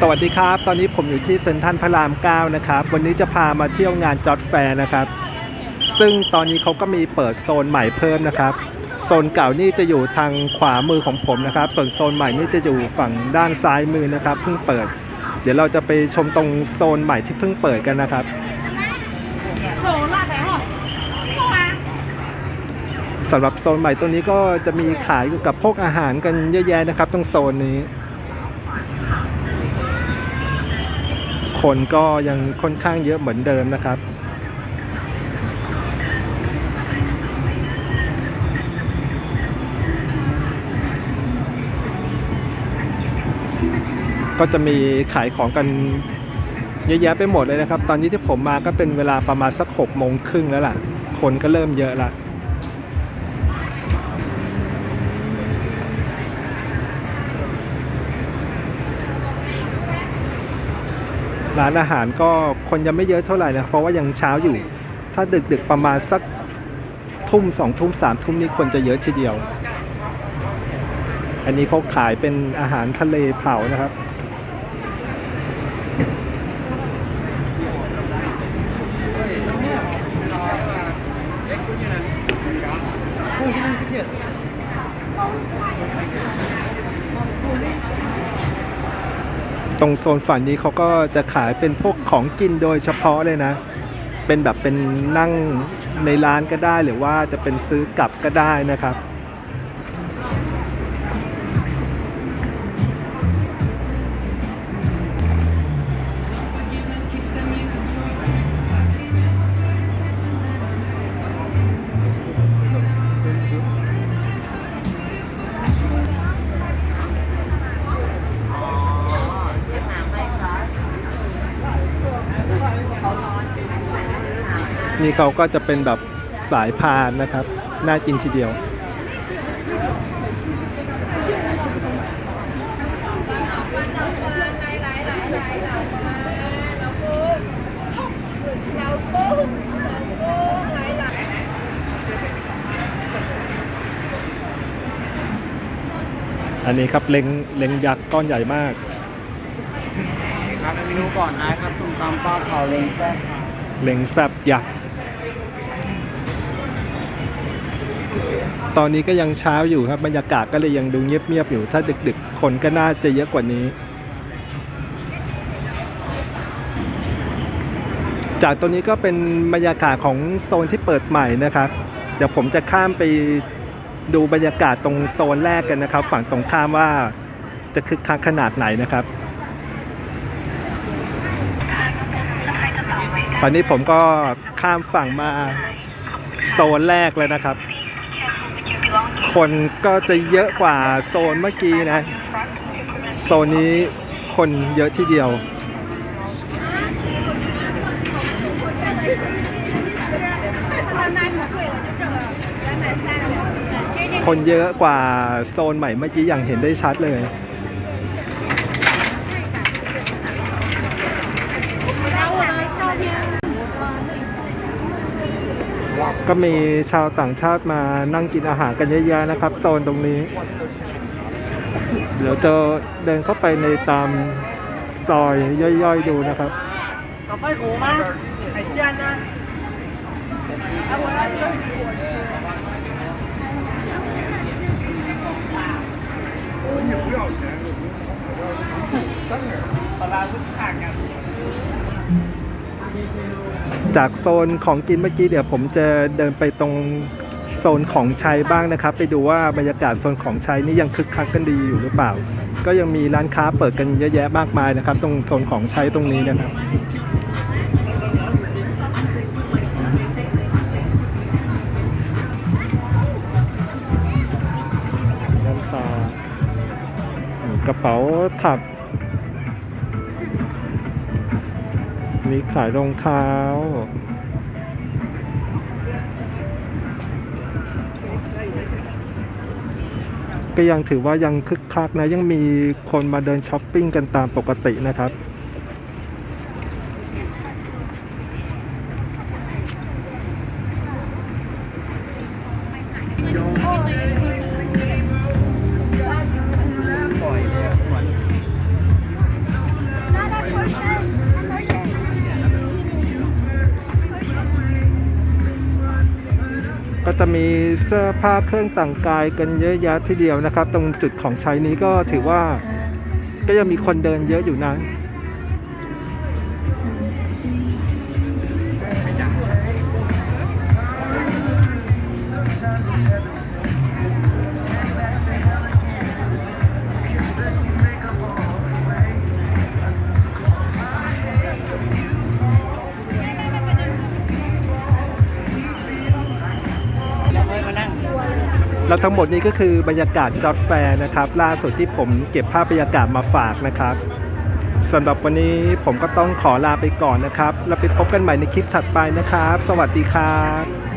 สวัสดีครับ ตอนนี้ผมอยู่ที่เซ็นทรัลพระราม 9 นะครับ วันนี้จะพามาเที่ยวงานจอดแฟร์นะครับ ซึ่งตอนนี้เขาก็มีเปิดโซนใหม่เพิ่มนะครับ โซนเก่านี่จะอยู่ทางขวามือของผมนะครับ ส่วนโซนใหม่นี่จะอยู่ฝั่งด้านซ้ายมือนะครับ เพิ่งเปิด เดี๋ยวเราจะไปชมตรงโซนใหม่ที่เพิ่งเปิดกันนะครับสำหรับโซนใหม่ตัวนี้ก็จะมีขายกับพวกอาหารกันเยอะแยะนะครับตรงโซนนี้ คนก็ยังค่อนข้างเยอะเหมือนเดิมนะครับ ก็จะมีขายของกันเยอะแยะไปหมดเลยนะครับ ตอนนี้ที่ผมมาก็เป็นเวลาประมาณสักหกโมงครึ่งแล้วล่ะ คนก็เริ่มเยอะละ ร้านอาหารก็คนยังไม่เยอะเท่าไหร่นะเพราะว่ายังเช้าอยู่ ถ้าดึกๆประมาณสักทุ่มสองทุ่มสามทุ่มนี้คนจะเยอะทีเดียว อันนี้เขาขายเป็นอาหารทะเลเผานะครับ ตรงโซนฝั่งนี้เขาก็จะขายเป็นพวกของกินโดยเฉพาะเลยนะ เป็นแบบเป็นนั่งในร้านก็ได้หรือว่าจะเป็นซื้อกลับก็ได้นะครับ นี่เขาก็จะเป็นแบบสายพานนะครับ น่ากินทีเดียว อันนี้ครับเล็งเล็งยักษ์ก้อนใหญ่มาก ครับเมนูก่อนนะครับส้มตำปลาเผาเลงแซ่บครับเล็งแซบยักษ์ ตอนนี้ก็ยังเช้าอยู่ครับบรรยากาศก็เลยยังดูเงียบๆอยู่ ถ้าดึกๆ คนก็น่าจะเยอะกว่านี้ จากตัวนี้ก็เป็นบรรยากาศของโซนที่เปิดใหม่นะครับ เดี๋ยวผมจะข้ามไปดูบรรยากาศตรงโซนแรกกันนะครับ ฝั่งตรงข้ามว่าจะคึกคักขนาดไหนนะครับตอนนี้ผมก็ข้ามฝั่งมาโซนแรกเลยนะครับ คนก็จะเยอะกว่าโซนเมื่อกี้นะ โซนนี้คนเยอะทีเดียว คนเยอะกว่าโซนใหม่เมื่อกี้อย่างเห็นได้ชัดเลย ก็มีชาวต่างชาติมานั่งกินอาหารกันเยอะๆนะครับ โซนตรงนี้ เดี๋ยวจะเดินเข้าไปในตามซอยย่อยๆดูนะครับต่อไปหูมาไอเชียนนะ จากโซนของกินเมื่อกี้เดี๋ยวผมจะเดินไปตรงโซนของใช้บ้างนะครับ ไปดูว่าบรรยากาศโซนของใช้นี่ยังคึกคักกันดีอยู่หรือเปล่า ก็ยังมีร้านค้าเปิดกันเยอะแยะมากมายนะครับ ตรงโซนของใช้ตรงนี้นะครับน้าอืมกระเป๋าถัก มีขายรองเท้า ก็ยังถือว่ายังคึกคักนะ ยังมีคนมาเดินช้อปปิ้งกันตามปกตินะครับ จะมีเสื้อผ้าเครื่องแต่งกายกันเยอะแยะทีเดียวนะครับ ตรงจุดของใช้นี้ก็ถือว่าก็ยังมีคนเดินเยอะอยู่นะ แล้วทั้งหมดนี้ก็คือบรรยากาศจอดแฟร์นะครับ ล่าสุดที่ผมเก็บภาพบรรยากาศมาฝากนะครับสำหรับวันนี้ผมก็ต้องขอลาไปก่อนนะครับ แล้วไปพบกันใหม่ในคลิปถัดไปนะครับ สวัสดีครับ